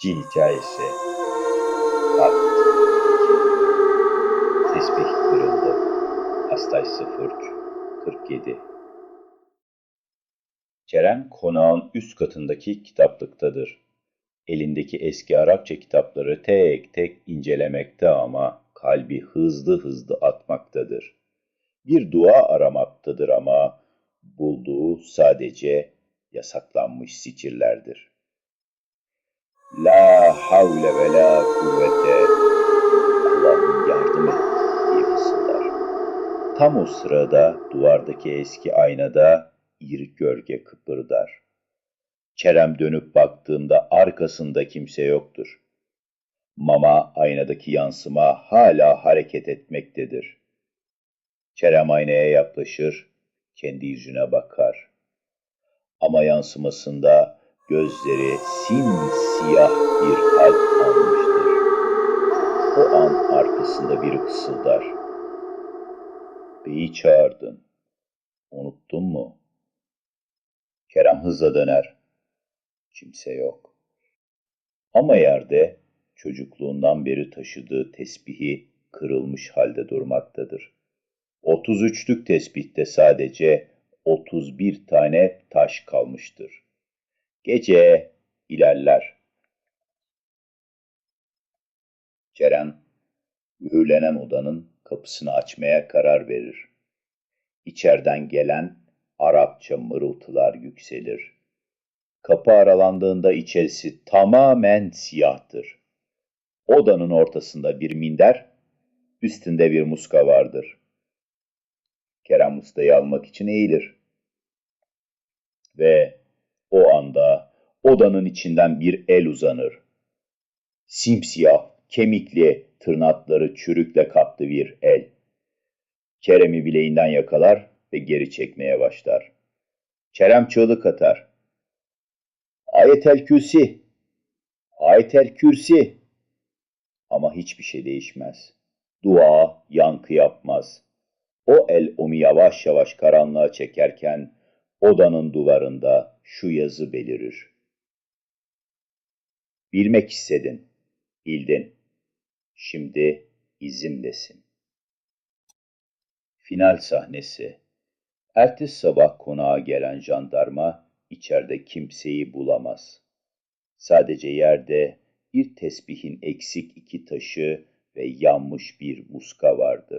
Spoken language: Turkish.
Cin hikayesi. 2 Tesbih kırıldı. Hastay 03 47 Kerem konağın üst katındaki kitaplıktadır. Elindeki eski Arapça kitapları tek tek incelemekte ama kalbi hızlı hızlı atmaktadır. Bir dua aramaktadır ama bulduğu sadece yasaklanmış sicirlerdir. La havle ve la kuvvete Allah'ım yardım et diye fısıldar. Tam o sırada duvardaki eski aynada bir gölge kıpırdar. Kerem dönüp baktığında arkasında kimse yoktur. Mama aynadaki yansıma hala hareket etmektedir. Kerem aynaya yaklaşır, kendi yüzüne bakar. Ama yansımasında gözleri simsiyah bir hal almıştır. O an arkasında biri fısıldar. Beyi çağırdın. Unuttun mu? Kerem hızla döner. Kimse yok. Ama yerde çocukluğundan beri taşıdığı tesbihi kırılmış halde durmaktadır. 33'lük tesbihte sadece 31 tane taş kalmıştır. Gece ilerler. Kerem, mühürlenen odanın kapısını açmaya karar verir. İçeriden gelen Arapça mırıltılar yükselir. Kapı aralandığında içerisi tamamen siyahtır. Odanın ortasında bir minder, üstünde bir muska vardır. Kerem Usta'yı almak için eğilir. Ve o anda odanın içinden bir el uzanır. Simsiyah, kemikli, tırnakları çürükle kaplı bir el. Kerem'i bileğinden yakalar ve geri çekmeye başlar. Kerem çığlık atar. Ayetel Kürsi! Ayetel Kürsi! Ama hiçbir şey değişmez. Dua yankı yapmaz. O el onu yavaş yavaş karanlığa çekerken odanın duvarında şu yazı belirir. Bilmek istedin, bildin. Şimdi izimdesin. Final sahnesi. Ertesi sabah konağa gelen jandarma içeride kimseyi bulamaz. Sadece yerde bir tesbihin eksik iki taşı ve yanmış bir muska vardır.